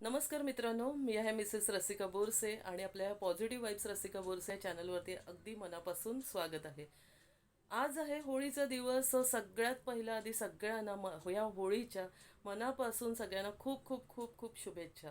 नमस्कार मित्रांनो मी आहे मिसेस रसिका बोरसे आणि आपल्या पॉझिटिव्ह वाईब्स रसिका बोरसे या चॅनलवरती अगदी मनापासून स्वागत आहे. आज आहे होळीचा दिवस सगळ्यात पहिला आधी सगळ्यांना म या होळीच्या मनापासून सगळ्यांना खूप खूप खूप खूप शुभेच्छा.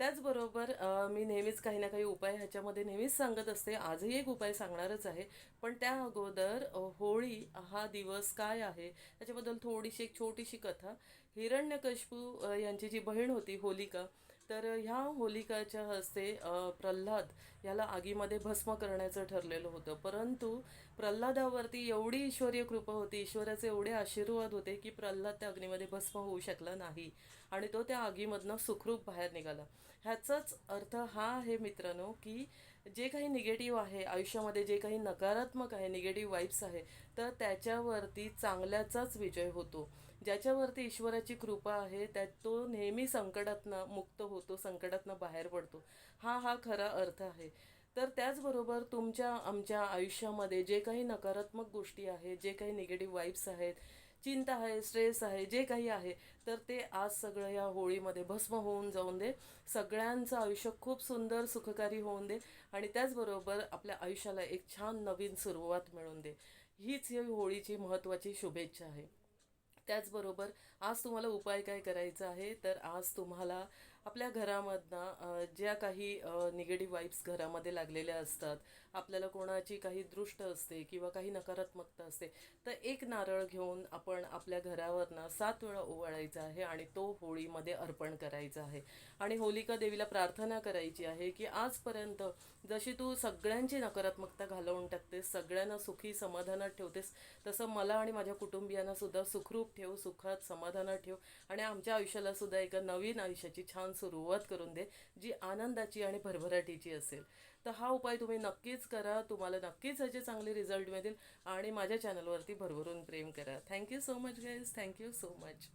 त्याचबरोबर मी नेहमीच काही ना काही उपाय ह्याच्यामध्ये नेहमीच सांगत असते. आजही एक उपाय सांगणारच आहे. पण त्या अगोदर होळी हा दिवस काय आहे? त्याच्याबद्दल थोडीशी एक छोटीशी कथा. हिरण्यकशपू यांची जी बहीण होती होलिका तर ह्या होलिकाच्या हस्ते प्रल्हाद याला आगीमध्ये भस्म करण्याचं ठरलेलं होतं. परंतु प्रल्हादावरती एवढी ईश्वरीय कृपा होती ईश्वराचे एवढे आशीर्वाद होते की प्रल्हाद त्या अग्नीमध्ये भस्म होऊ शकला नाही आणि तो त्या आगीमधनं सुखरूप बाहेर निघाला. ह्याचाच अर्थ हा आहे मित्रांनो की जे काही निगेटिव्ह आहे आयुष्यामध्ये जे काही नकारात्मक आहे निगेटिव्ह वाईब्स आहे तर त्याच्यावरती चांगल्याचाच विजय होतो. ज्याच्यावरती ईश्वराची कृपा आहे त्यात तो नेहमी संकटातनं मुक्त होतो संकटातनं बाहेर पडतो. हा हा खरा अर्थ आहे. तर त्याचबरोबर तुमच्या आमच्या आयुष्यामध्ये जे काही नकारात्मक गोष्टी आहेत जे काही निगेटिव्ह वाईब्स आहेत चिंता आहे स्ट्रेस आहे जे काही आहे तर ते आज सगळं या होळीमध्ये भस्म होऊन जाऊन दे. सगळ्यांचं आयुष्य खूप सुंदर सुखकारी होऊन दे आणि त्याचबरोबर आपल्या आयुष्याला एक छान नवीन सुरुवात मिळून दे. हीच ही होळीची महत्त्वाची शुभेच्छा आहे. त्याचबरोबर आज तुम्हाला उपाय काय करायचा आहे तर आज तुम्हाला आपल्या घरामधनं ज्या काही निगेटिव्ह वाईब्स घरामध्ये लागलेल्या असतात आपल्याला कोणाची काही दृष्ट असते किंवा काही नकारात्मकता असते तर एक नारळ घेऊन आपण आपल्या घरावरनं सात वेळा ओवाळायचा आहे आणि तो होळीमध्ये अर्पण करायचा आहे. आणि होलिका देवीला प्रार्थना करायची आहे की आजपर्यंत जशी तू सगळ्यांची नकारात्मकता घालवून टाकतेस सगळ्यांना सुखी समाधानात ठेवतेस तसं मला आणि माझ्या कुटुंबियांना सुद्धा सुखरूप ठेव सुखात समाधानात ठेव आणि आमच्या आयुष्याला सुद्धा एका नवीन आयुष्याची छान सुरुवात करून दे जी आनंदाची आणि भरभराटीची असेल. तर हा उपाय तुम्ही नक्कीच करा. तुम्हाला नक्कीच ह्याचे चांगले रिझल्ट मिळतील आणि माझ्या चॅनलवरती भरभरून प्रेम करा. Thank you so much guys thank you so much